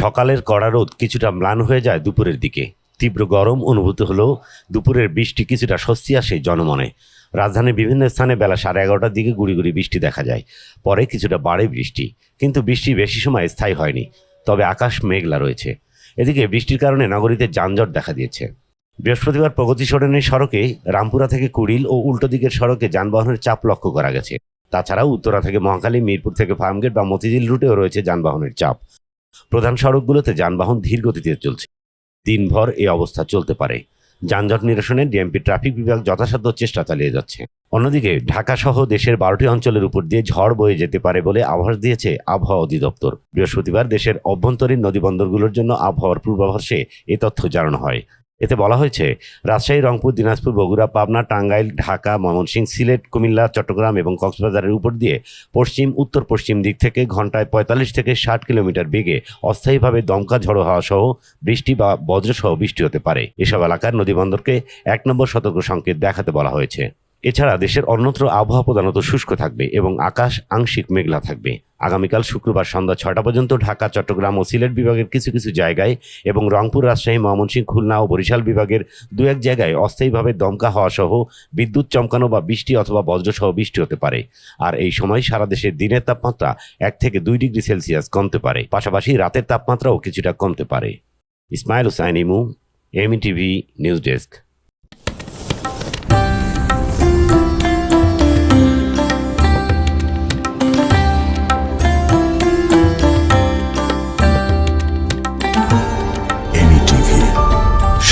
সকালের কড়া রোদ কিছুটা ম্লান হয়ে যায় দুপুরের দিকে। তীব্র গরম অনুভূত হলেও দুপুরের বৃষ্টি কিছুটা স্বস্তি আসে জনমনে। রাজধানীর বিভিন্ন স্থানে বেলা সাড়ে এগারোটার দিকে গুড়ি গুড়ি বৃষ্টি দেখা যায়। পরে কিছুটা বাড়ে বৃষ্টি, কিন্তু বৃষ্টি বেশি সময় স্থায়ী হয়নি, তবে আকাশ মেঘলা রয়েছে। এদিকে বৃষ্টির কারণে নগরীতে যানজট দেখা দিয়েছে। বৃহস্পতিবার প্রগতি সরণির সড়কে রামপুরা থেকে কুড়িল ও উল্টো দিকের সড়কে যানবাহনের চাপ লক্ষ্য করা গেছে। তাছাড়াও উত্তরা থেকে মহাখালী, মিরপুর থেকে ফার্মগেট বা মতিঝিল রুটেও রয়েছে যানবাহনের চাপ। প্রধান সড়কগুলোতে যানবাহন ধীর গতিতে চলছে। দিনভর এই অবস্থা চলতে পারে। যানজট নিরসনে ডিএমপি ট্রাফিক বিভাগ যথাসাধ্য চেষ্টা চালিয়ে যাচ্ছে। অন্যদিকে, ঢাকা সহ দেশের বারোটি অঞ্চলের উপর দিয়ে ঝড় বয়ে যেতে পারে বলে আভাস দিয়েছে আবহাওয়া অধিদপ্তর। বৃহস্পতিবার দেশের অভ্যন্তরীণ নদীবন্দরগুলোর জন্য আবহাওয়ার পূর্বাভাসে এ তথ্য জানানো হয়। এতে বলা হয়েছে, রাজশাহী, রংপুর, দিনাজপুর, বগুড়া, পাবনা, টাঙ্গাইল, ঢাকা ময়মনসিংহ সিলেট, কুমিল্লা, চট্টগ্রাম এবং কক্সবাজারের উপর দিয়ে পশ্চিম উত্তর পশ্চিম দিক থেকে ঘন্টায় পঁয়তাল্লিশ থেকে ষাট কিলোমিটার বেগে অস্থায়ীভাবে দমকা ঝড়ো হওয়া সহ বৃষ্টি বা বজ্রসহ বৃষ্টি হতে পারে। এসব এলাকার নদীবন্দরকে এক নম্বর সতর্ক সংকেত দেখাতে বলা হয়েছে। এছাড়া দেশের অন্যত্র আবহাওয়া প্রধানত শুষ্ক থাকবে এবং আকাশ আংশিক মেঘলা থাকবে। আগামীকাল শুক্রবার সন্ধ্যা ছটা পর্যন্ত ঢাকা, চট্টগ্রাম ও সিলেট বিভাগের কিছু কিছু জায়গায় এবং রংপুর, রাজশাহী, ময়মনসিংহ, খুলনা ও বরিশাল বিভাগের দু এক জায়গায় অস্থায়ীভাবে দমকা হওয়া সহ বিদ্যুৎ চমকানো বা বৃষ্টি অথবা বজ্রসহ বৃষ্টি হতে পারে। আর এই সময় সারা দেশে দিনের তাপমাত্রা এক থেকে দুই ডিগ্রি সেলসিয়াস কমতে পারে। পাশাপাশি রাতের তাপমাত্রাও কিছুটা কমতে পারে। ইসমাইল হুসাইন ইমু, এমি টিভি, নিউজ ডেস্ক।